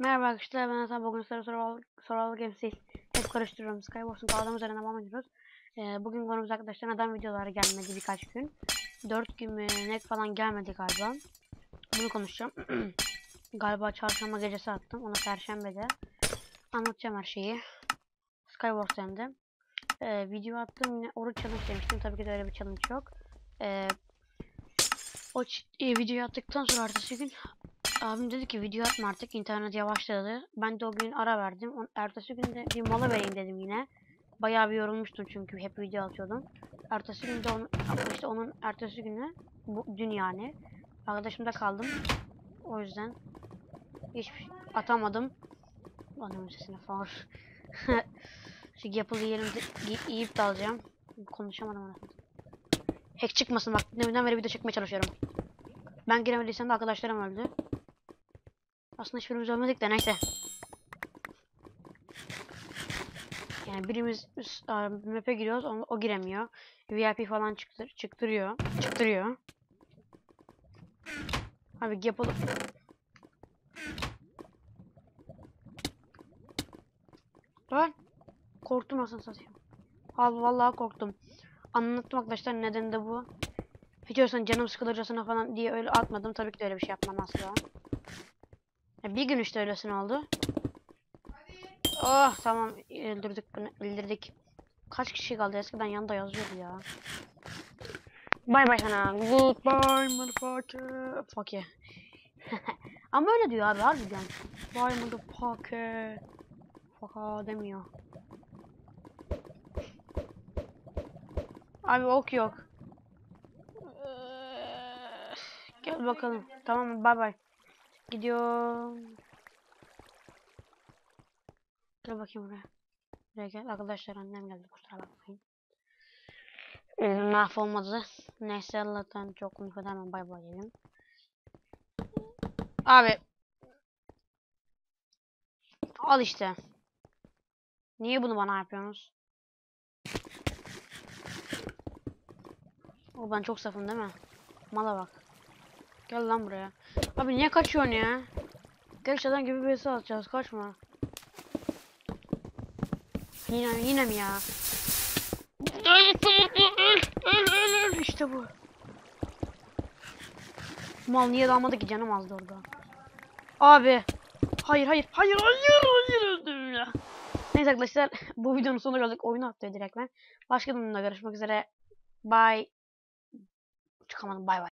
Merhaba arkadaşlar ben Hasan bugün soru soru soru Games'teyiz. Hep karıştırıyorum. Skywars'un kaldığım üzerine devam ediyoruz. Ee, bugün konumuz arkadaşlar neden videoları gelmedi birkaç gün. 4 gün mü net falan gelmedi galiba. Bunu konuşacağım. galiba çarşamba gecesi attım. Onu perşembede. Anlatacağım her şeyi. Skywars hem de. Ee, video attım yine oruç challenge demiştim. Tabii ki de öyle bir challenge yok. Ee, o e, videoyu attıktan sonra ertesi gün Abim dedi ki video atma artık internet yavaşladı. Ben de o gün ara verdim. Ertesi gün de bir mola vereyim dedim yine. Bayağı bir yorulmuştum çünkü hep video atıyordum. Ertesi gün de onun, işte onun ertesi günü bu, dün yani arkadaşımda kaldım. O yüzden hiç atamadım. Anamın sesine falan. Şu yapılı yerimde gi- yiyip de. Konuşamadım anasını. Hack çıkmasın bak. Deminden beri video çekmeye çalışıyorum. Ben giremediysem de arkadaşlarım öldü. Aslında hiçbirimiz ölmedik de neyse. Yani birimiz map'e giriyoruz o, o giremiyor. VIP falan çıktır, çıktırıyor. Çıktırıyor. Abi yapalım. Lan korktum aslında satayım. Al vallahi korktum. Anlattım arkadaşlar neden de bu. Biliyorsun canım sıkılırcasına falan diye öyle atmadım. Tabii ki de öyle bir şey yapmam asla. Bir gün işte öylesine oldu. Oh tamam öldürdük bunu öldürdük. Kaç kişi kaldı eskiden yanında yazıyordu ya. Bay bay sana. Goodbye motherfucker. Fuck yeah. Ama öyle diyor abi harbiden. Bye motherfucker. Fuck demiyor. Abi ok yok. Eee, Gel bakalım. Tamam? Bay bay. Gidiyorum. Gel bakayım buraya. Buraya gel. Arkadaşlar annem geldi. Kusura bakmayın. Ee, mahvolmadı. Neyse Allah'tan çok konuşmadan hemen bay bay diyelim. Abi. Al işte. Niye bunu bana yapıyorsunuz? O ben çok safım değil mi? Mala bak. Gel lan buraya. Abi niye kaçıyorsun ya? Genç adam gibi bir atacağız. Kaçma. Yine yine mi ya? İşte bu. Mal niye dalmadı ki canım azdı orada. Abi. Hayır hayır hayır hayır hayır öldüm ya. Neyse arkadaşlar bu videonun sonuna geldik. Oyunu attı direkt ben. Başka videoda görüşmek üzere. Bye. Çıkamadım bay bay.